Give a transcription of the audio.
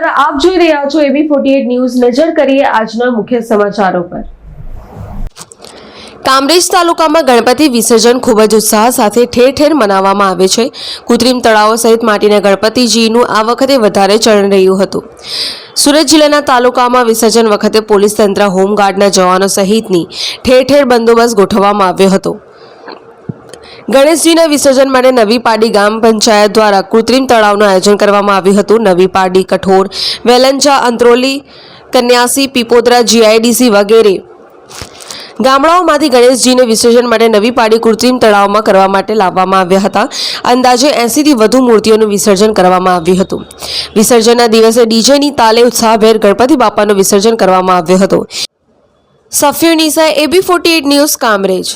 રહ્યા છો એબી forty news. નજર કરીએ આજના મુખ્ય સમાચારો પર. કામરેજ તાલુકામાં ગણપતિ વિસર્જન ખૂબ જ ઉત્સાહ સાથે ઠેર ઠેર મનાવવામાં આવે છે. કૃત્રિમ તળાવો સહિત માટીના ગણપતિજીનું આ વખતે વધારે ચરણ રહ્યું હતું. સુરત જિલ્લાના તાલુકામાં વિસર્જન વખતે પોલીસ તંત્ર હોમગાર્ડના જવાનો સહિતની ઠેર ઠેર બંદોબસ્ત ગોઠવવામાં આવ્યો હતો. ગણેશજીના વિસર્જન માટે નવી પાડી ગામ પંચાયત દ્વારા કૃત્રિમ તળાવનું આયોજન કરવામાં આવ્યું હતું. નવી પાડી કઠોર વેલંચા અંત્રોલી, કન્યાસી, પીપોદરા, જીઆઈડીસી વગેરે ગામડાઓમાંથી ગણેશજીને વિસર્જન માટે નવી પાડી કૃત્રિમ તળાવમાં કરવા માટે લાવવામાં આવ્યા હતા. અંદાજે એંસીથી વધુ મૂર્તિઓનું વિસર્જન કરવામાં આવ્યું હતું. વિસર્જનના દિવસે ડીજેની તાલે ઉત્સાહભેર ગણપતિ બાપાનું વિસર્જન કરવામાં આવ્યું હતું. Safiunnisa AB forty news, Kamrej.